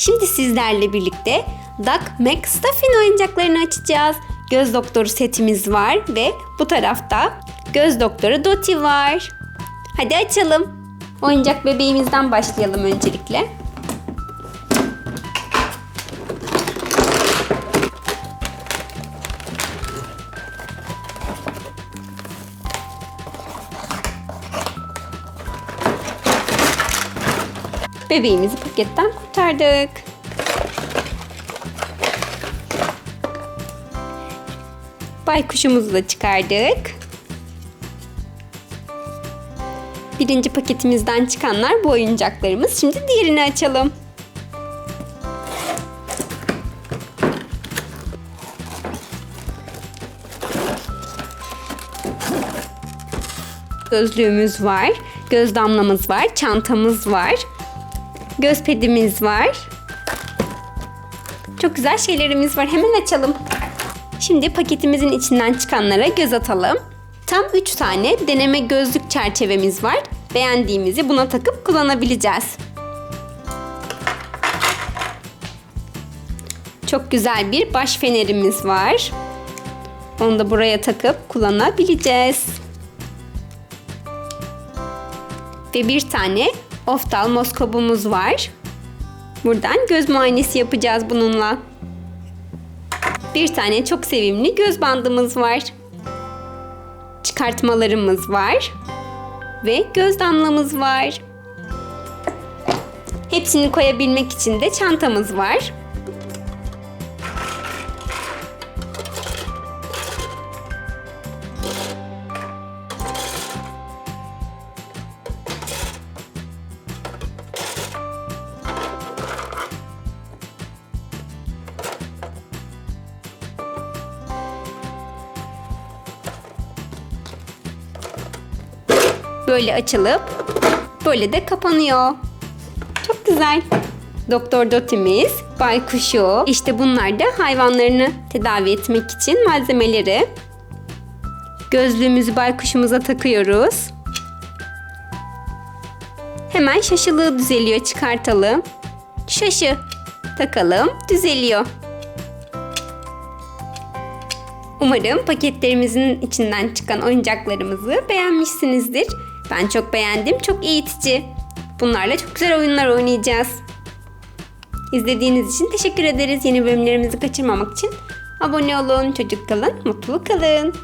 Şimdi sizlerle birlikte Duck McStuffin oyuncaklarını açacağız. Göz doktoru setimiz var ve bu tarafta göz doktoru Dottie var. Hadi açalım. Oyuncak bebeğimizden başlayalım öncelikle. Bebeğimizi paketten kurtardık. Baykuşumuzu da çıkardık. Birinci paketimizden çıkanlar bu oyuncaklarımız. Şimdi diğerini açalım. Gözlüğümüz var, göz damlamız var, çantamız var, göz pedimiz var. Çok güzel şeylerimiz var. Hemen açalım. Şimdi paketimizin içinden çıkanlara göz atalım. Tam 3 tane deneme gözlük çerçevemiz var. Beğendiğimizi buna takıp kullanabileceğiz. Çok güzel bir baş fenerimiz var. Onu da buraya takıp kullanabileceğiz. Ve bir tane oftalmoskopumuz var. Buradan göz muayenesi yapacağız bununla. Bir tane çok sevimli göz bandımız var. Çıkartmalarımız var. Ve göz damlamız var. Hepsini koyabilmek için de çantamız var. Böyle açılıp böyle de kapanıyor. Çok güzel. Doktor Dotimiz, baykuşu. İşte bunlar da hayvanlarını tedavi etmek için malzemeleri. Gözlüğümüzü baykuşumuza takıyoruz. Hemen şaşılığı düzeliyor. Çıkartalım. Şaşı takalım. Düzeliyor. Umarım paketlerimizin içinden çıkan oyuncaklarımızı beğenmişsinizdir. Ben çok beğendim. Çok eğitici. Bunlarla çok güzel oyunlar oynayacağız. İzlediğiniz için teşekkür ederiz. Yeni bölümlerimizi kaçırmamak için abone olun, çocuk kalın, mutlu kalın.